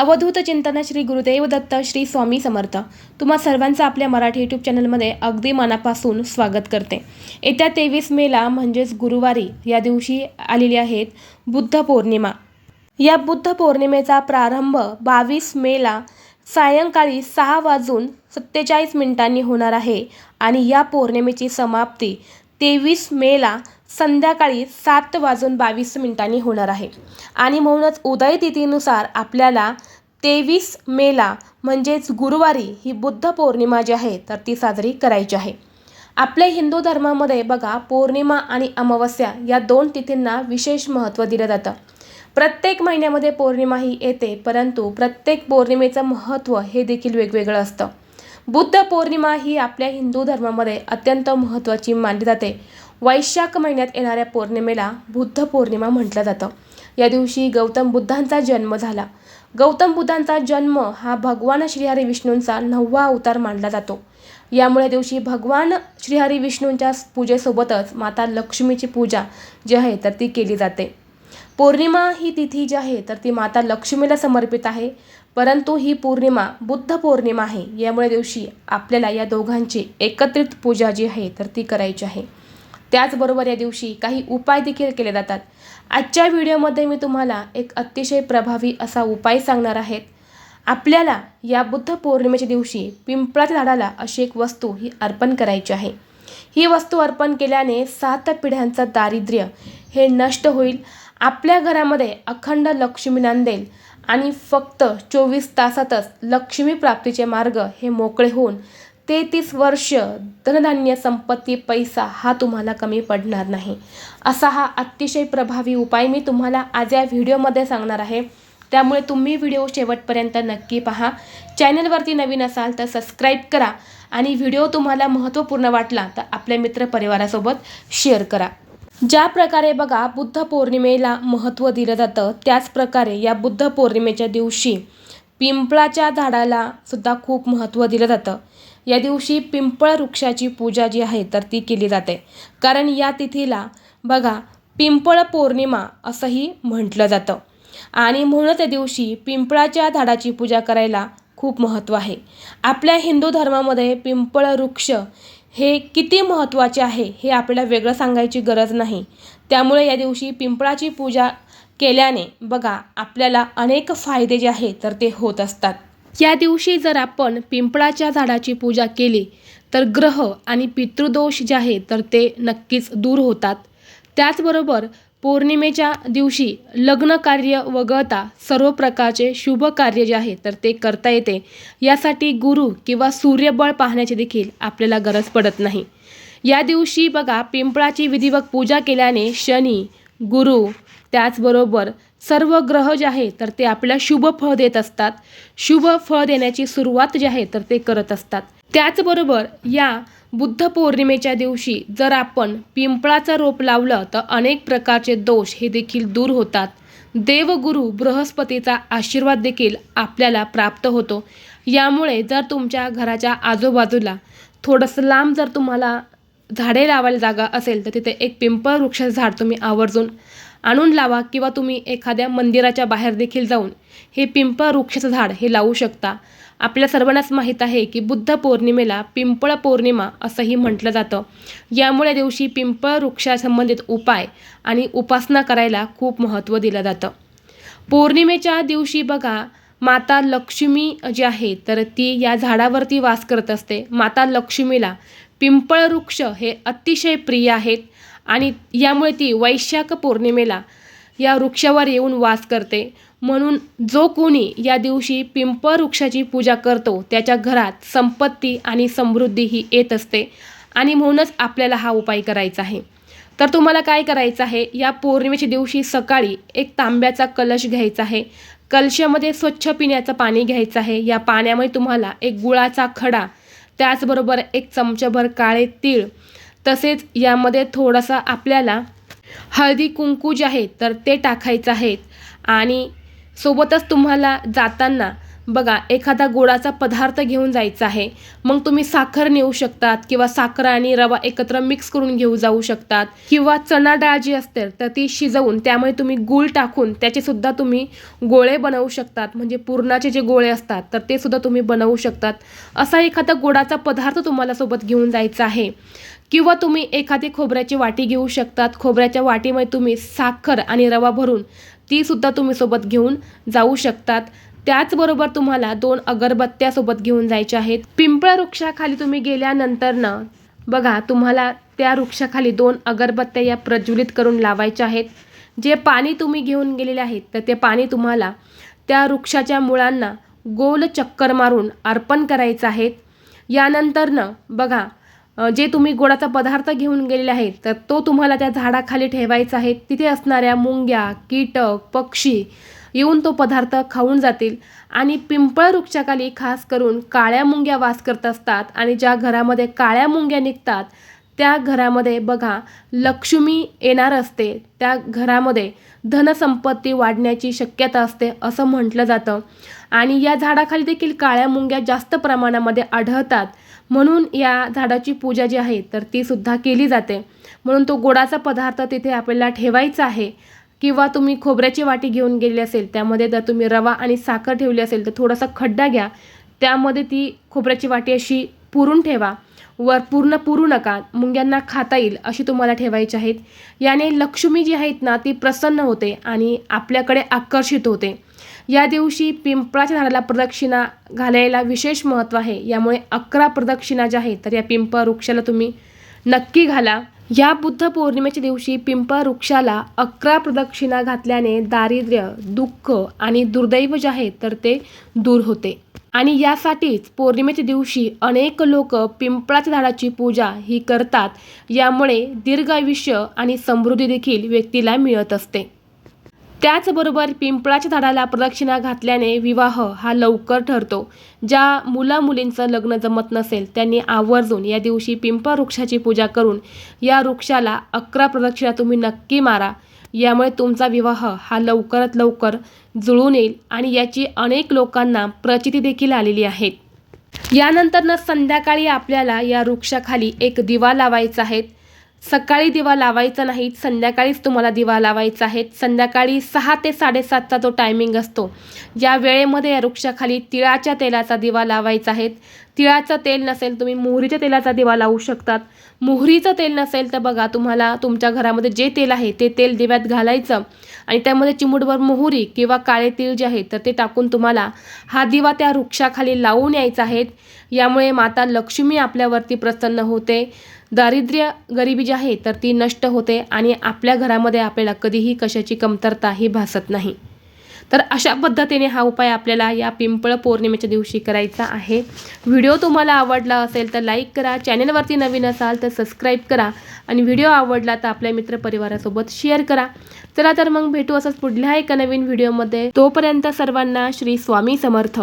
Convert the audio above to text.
अवधूत चिंतन श्री गुरुदेव दत्त श्री स्वामी समर्थ. तुम्हा सर्वांचं आपल्या मराठी यूट्यूब चॅनलमध्ये अगदी मनापासून स्वागत करते. येत्या तेवीस मेला म्हणजेच गुरुवारी या दिवशी आलेली आहेत बुद्ध पौर्णिमा. या बुद्ध पौर्णिमेचा प्रारंभ बावीस मेला सायंकाळी सहा वाजून सत्तेचाळीस मिनिटांनी होणार आहे आणि या पौर्णिमेची समाप्ती तेवीस मेला संध्याकाळी सात वाजून बावीस मिनिटांनी होणार आहे. आणि म्हणूनच उदय तिथीनुसार आपल्याला तेवीस मेला म्हणजेच गुरुवारी ही बुद्ध पौर्णिमा जी आहे तर ती साजरी करायची आहे. आपल्या हिंदू धर्मामध्ये बघा पौर्णिमा आणि अमावस्या या दोन तिथींना विशेष महत्त्व दिलं जातं. प्रत्येक महिन्यामध्ये पौर्णिमा ही येते परंतु प्रत्येक पौर्णिमेचं महत्त्व हे देखील वेगवेगळं असतं. बुद्ध पौर्णिमा ही आपल्या हिंदू धर्मामध्ये अत्यंत महत्त्वाची मानली जाते. वैशाख महिन्यात येणाऱ्या पौर्णिमेला बुद्ध पौर्णिमा म्हटलं जातं. या दिवशी गौतम बुद्धांचा जन्म झाला. गौतम बुद्धांचा जन्म हा भगवान श्रीहरी विष्णूंचा नववा अवतार मानला जातो. यामुळे दिवशी भगवान श्रीहरी विष्णूंच्या पूजेसोबतच माता लक्ष्मीची पूजा जी आहे तर ती केली जाते. पौर्णिमा ही तिथी जी आहे तर ती माता लक्ष्मीला समर्पित आहे. परंतु ही पौर्णिमा बुद्ध पौर्णिमा आहे. यामुळे दिवशी आपल्याला या दोघांची एकत्रित पूजा जी आहे तर ती करायची आहे. त्याचबरोबर या दिवशी काही उपाय देखील केले जातात. आजच्या व्हिडिओमध्ये मी तुम्हाला एक अतिशय प्रभावी असा उपाय सांगणार आहेत आपल्याला या बुद्ध पौर्णिमेच्या दिवशी पिंपळाच्या झाडाला अशी एक वस्तू ही अर्पण करायची आहे. ही वस्तू अर्पण केल्याने सात पिढ्यांचं दारिद्र्य हे नष्ट होईल. आपल्या घरामध्ये अखंड लक्ष्मी नांदेल आणि फक्त चोवीस तासातच लक्ष्मी प्राप्तीचे मार्ग हे मोकळे होऊन तेहतीस वर्ष धनधान्य संपत्ती पैसा हा तुम्हाला कमी पडणार नाही. असा हा अतिशय प्रभावी उपाय मी तुम्हाला आज या व्हिडिओमध्ये सांगणार आहे. त्यामुळे तुम्ही व्हिडिओ शेवटपर्यंत नक्की पहा. चॅनलवरती नवीन असाल तर सबस्क्राईब करा आणि व्हिडिओ तुम्हाला महत्त्वपूर्ण वाटला तर आपल्या मित्रपरिवारासोबत शेअर करा. ज्या प्रकारे बघा बुद्ध पौर्णिमेला महत्त्व दिलं जातं त्याच प्रकारे या बुद्ध पौर्णिमेच्या दिवशी पिंपळाच्या झाडाला सुद्धा खूप महत्त्व दिलं जातं. या दिवशी पिंपळ वृक्षाची पूजा जी आहे तर ती केली जाते. कारण या तिथीला बघा पिंपळ पौर्णिमा असंही म्हटलं जातं. आणि म्हणून त्या दिवशी पिंपळाच्या झाडाची पूजा करायला खूप महत्त्व आहे. आपल्या हिंदू धर्मामध्ये पिंपळ वृक्ष हे किती महत्त्वाचे आहे हे आपल्याला वेगळं सांगायची गरज नाही. त्यामुळे या दिवशी पिंपळाची पूजा केल्याने बघा आपल्याला अनेक फायदे जे आहे तर ते होत असतात. या दिवशी जर आपण पिंपळाच्या झाडाची पूजा केली तर ग्रह आणि पितृदोष जे आहे तर ते नक्कीच दूर होतात. त्याचबरोबर पौर्णिमेच्या दिवशी लग्न कार्य वगळता सर्व प्रकारचे शुभ कार्य जे आहे तर ते करता येते. यासाठी गुरु किंवा सूर्यबळ पाहण्याची देखील आपल्याला गरज पडत नाही. या दिवशी बघा पिंपळाची विधिवत पूजा केल्याने शनी गुरु त्याचबरोबर सर्व ग्रह जे आहे तर ते आपल्याला शुभ फळ देत असतात. शुभ फळ देण्याची सुरुवात जी आहे तर ते करत असतात. त्याचबरोबर या बुद्ध पौर्णिमेच्या दिवशी जर आपण पिंपळाचं रोप लावलं तर अनेक प्रकारचे दोष हे देखील दूर होतात. देवगुरु बृहस्पतीचा आशीर्वाद देखील आपल्याला प्राप्त होतो. यामुळे जर तुमच्या घराच्या आजूबाजूला थोडंसं लांब जर तुम्हाला झाडे लावायला जागा असेल तर तिथे एक पिंपळ वृक्षाचं झाड तुम्ही आवर्जून आणून लावा किंवा तुम्ही एखाद्या मंदिराच्या बाहेर देखील जाऊन हे पिंपळ वृक्षाचं झाड हे लावू शकता. आपल्या सर्वांनाच माहीत आहे की बुद्ध पौर्णिमेला पिंपळ पौर्णिमा असंही म्हटलं जातं. यामुळे दिवशी पिंपळ वृक्षासंबंधित उपाय आणि उपासना करायला खूप महत्त्व दिलं जातं. पौर्णिमेच्या दिवशी बघा माता लक्ष्मी जी आहे तर ती या झाडावरती वास करत असते. माता लक्ष्मीला पिंपळ वृक्ष हे अतिशय प्रिय आहेत आणि यामुळे ती वैशाख पौर्णिमेला या वृक्षावर येऊन वास करते. म्हणून जो कोणी या दिवशी पिंपळ वृक्षाची पूजा करतो त्याच्या घरात संपत्ती आणि समृद्धी ही येत असते आणि म्हणूनच आपल्याला हा उपाय करायचा आहे. तर तुम्हाला काय करायचं आहे? या पौर्णिमेच्या दिवशी सकाळी एक तांब्याचा कलश घ्यायचा आहे. कलशामध्ये स्वच्छ पिण्याचं पाणी घ्यायचं आहे. या पाण्यामध्ये तुम्हाला एक गुळाचा खडा त्याचबरोबर एक चमचाभर काळे तीळ. तसेच यामध्ये थोडासा आपल्याला हळदी कुंकू जे आहे तर ते टाकायचं आहेत आणि सोबतच तुम्हाला जाताना बघा एखादा गोडाचा पदार्थ घेऊन जायचा आहे. मग तुम्ही साखर नेऊ शकतात किंवा साखर आणि रवा एकत्र मिक्स करून घेऊ जाऊ शकतात. किंवा चणा डाळ जी असते तर ती शिजवून त्यामुळे तुम्ही गूळ टाकून त्याचे सुद्धा तुम्ही गोळे बनवू शकतात. म्हणजे पुरणाचे जे गोळे असतात तर ते सुद्धा तुम्ही बनवू शकतात. असा एखादा गोडाचा पदार्थ तुम्हाला सोबत घेऊन जायचा आहे. किंवा तुम्ही एखादी खोबऱ्याची वाटी घेऊ शकतात. खोबऱ्याच्या वाटीमध्ये तुम्ही साखर आणि रवा भरून ती सुद्धा तुम्ही सोबत घेऊन जाऊ शकतात. त्याचबरोबर तुम्हाला दोन अगरबत्त्या सोबत घेऊन जायच्या आहेत. पिंपळ वृक्षाखाली तुम्ही गेल्यानंतर ना बघा तुम्हाला त्या वृक्षाखाली दोन अगरबत्त्या या प्रज्वलित करून लावायच्या आहेत. जे पाणी तुम्ही घेऊन गेलेले आहेत तर ते पाणी तुम्हाला त्या वृक्षाच्या मुळांना गोल चक्कर मारून अर्पण करायचं आहे. यानंतरनं बघा जे तुम्ही गोडाचा पदार्थ घेऊन गेलेले आहेत तर तो तुम्हाला त्या झाडाखाली ठेवायचा आहे. तिथे असणाऱ्या मुंग्या कीटक पक्षी येऊन तो पदार्थ खाऊन जातील. आणि पिंपळ वृक्षाखाली खास करून काळ्या मुंग्या वास करत असतात आणि ज्या घरामध्ये काळ्या मुंग्या निघतात त्या घरामध्ये बघा लक्ष्मी येणार असते. त्या घरामध्ये धनसंपत्ती वाढण्याची शक्यता असते असं म्हटलं जातं. आणि या झाडाखाली देखील काळ्या मुंग्या जास्त प्रमाणामध्ये आढळतात. म्हणून या झाडाची पूजा जी आहे तर ती सुद्धा केली जाते. म्हणून तो गोडाचा पदार्थ तिथे आपल्याला ठेवायचा आहे. किंवा तुम्ही खोबऱ्याची वाटी घेऊन गेली असेल त्यामध्ये जर तुम्ही रवा आणि साखर ठेवली असेल तर थोडासा खड्डा घ्या. त्यामध्ये ती खोबऱ्याची वाटी अशी पुरून ठेवा. वर पूर्ण पुरू नका मुंग्यांना खाता येईल अशी तुम्हाला ठेवायची आहेत. याने लक्ष्मी जी आहेत ना ती प्रसन्न होते आणि आपल्याकडे आकर्षित होते. या दिवशी पिंपळाच्या झाडाला प्रदक्षिणा घालायला विशेष महत्त्व आहे. यामुळे अकरा प्रदक्षिणा ज्या आहेत तर या पिंपळ वृक्षाला तुम्ही नक्की घाला. या बुद्ध पौर्णिमेच्या दिवशी पिंपळ वृक्षाला अकरा प्रदक्षिणा घातल्याने दारिद्र्य दुःख आणि दुर्दैव जे आहे तर ते दूर होते. आणि यासाठीच पौर्णिमेच्या दिवशी अनेक लोक पिंपळाच्या झाडाची पूजा ही करतात. यामुळे दीर्घ आयुष्य आणि समृद्धी देखील व्यक्तीला मिळत असते. त्याचबरोबर पिंपळाच्या झाडाला प्रदक्षिणा घातल्याने विवाह हा लवकर ठरतो. ज्या मुला मुलींचं लग्न जमत नसेल त्यांनी आवर्जून या दिवशी पिंपळ वृक्षाची पूजा करून या वृक्षाला अकरा प्रदक्षिणा तुम्ही नक्की मारा. यामुळे तुमचा विवाह हा लवकरात लवकर जुळून येईल आणि याची अनेक लोकांना प्रचिती देखील आलेली आहे. यानंतरनं संध्याकाळी आपल्याला या वृक्षाखाली एक दिवा लावायचा आहे. सकाळी दिवा लावायचा नाही संध्याकाळीच तुम्हाला दिवा लावायचा आहे. संध्याकाळी सहा ते साडेसातचा जो टायमिंग असतो या वेळेमध्ये या वृक्षाखाली तिळाच्या तेलाचा दिवा लावायचा आहे. तिळाचं तेल नसेल तुम्ही मोहरीच्या तेलाचा दिवा लावू शकतात. मोहरीचं तेल नसेल तर बघा तुम्हाला तुमच्या घरामध्ये जे तेल आहे ते तेल दिव्यात घालायचं. आणि त्यामध्ये चिमुटभर मोहरी किंवा काळे तीळ जे आहे तर ते टाकून तुम्हाला हा दिवा त्या वृक्षाखाली लावून यायचा आहे. यामुळे माता लक्ष्मी आपल्यावरती प्रसन्न होते. दारिद्र्य गरिबी जी आहे तर ती नष्ट होते आणि आपल्या घरामध्ये आपल्याला कधीही कशाची कमतरता ही भासत नाही. तर अशा पद्धतीने हा उपाय आपल्याला या पिंपळ पौर्णिमेच्या दिवशी करायचा आहे. व्हिडिओ तुम्हाला आवडला असेल तर लाईक करा चॅनलवरती नवीन असाल तर सबस्क्राईब करा आणि व्हिडिओ आवडला तर आपल्या मित्रपरिवारासोबत शेअर करा. चला तर मग भेटू असंच पुढल्या एका नवीन व्हिडिओमध्ये. तोपर्यंत सर्वांना श्री स्वामी समर्थ.